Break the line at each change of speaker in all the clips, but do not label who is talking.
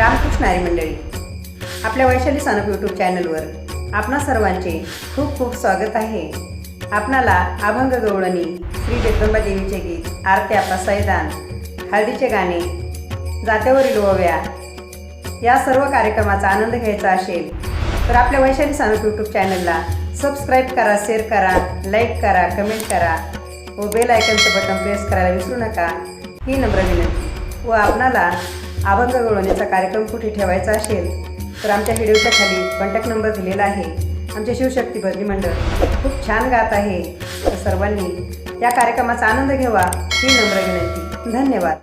रामकृष्ण हरी मंडळी. आपल्या वैशाली सानप यूट्यूब चॅनलवर आपणा सर्वांचे खूप खूप स्वागत आहे. आपणाला अभंग गवळणी श्री जगदंबा देवीचे गीत आरत्या पसायदान सैदान हळदीचे गाणे जात्यावरील ओव्या या सर्व कार्यक्रमाचा आनंद घ्यायचा असेल तर आपल्या वैशाली सानप यूट्यूब चॅनलला सबस्क्राईब करा शेअर करा लाईक करा कमेंट करा व बेल आयकनचं बटन प्रेस करायला विसरू नका. ही नम्र विनंती व आपणाला अभंग गळवण्याचा कार्यक्रम कुठे ठेवायचा असेल तर आमच्या व्हिडिओच्या खाली कॉन्टॅक्ट नंबर दिलेला आहे. आमचे शिवशक्ती भजनी मंडळ खूप छान गात आहे. तर सर्वांनी या कार्यक्रमाचा आनंद घ्यावा ही नम्र विनंती. धन्यवाद.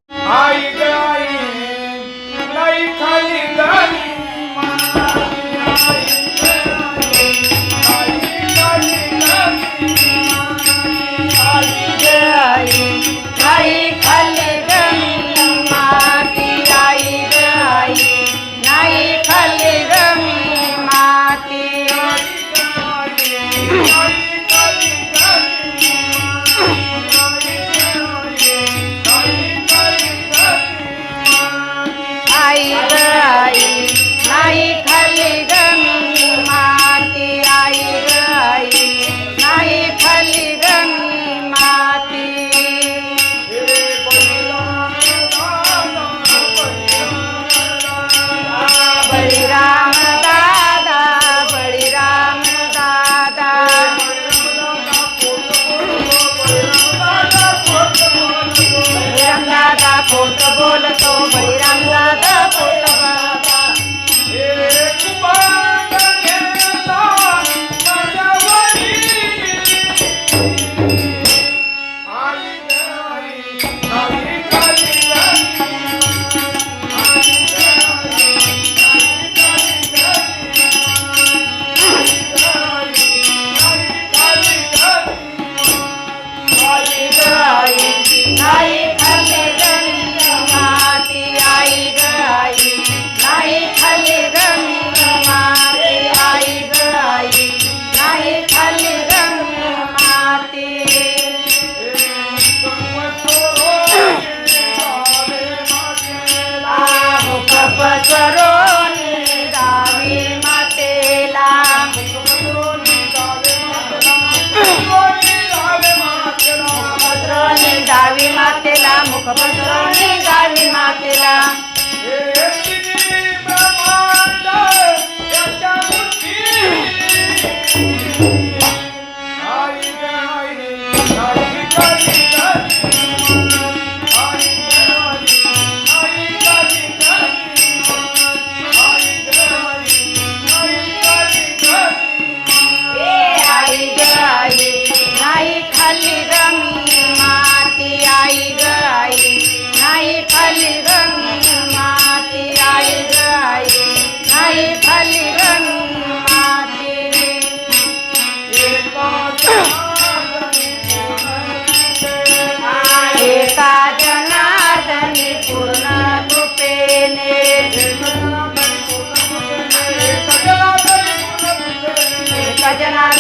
गावी मातेला मुख पसरोनी दावी मातेला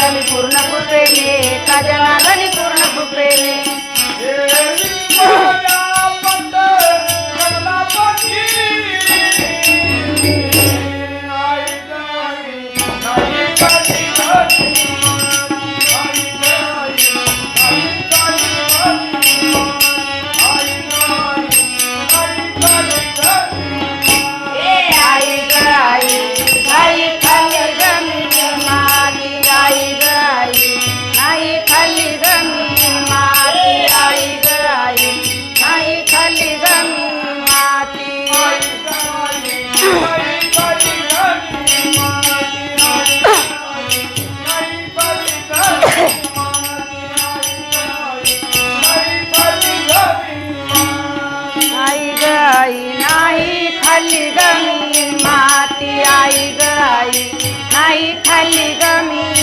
जनार्दनी पूर्ण कृपेने एका जनार्दनी पूर्ण कृपेने आई ग आई नाही खाली ग मी.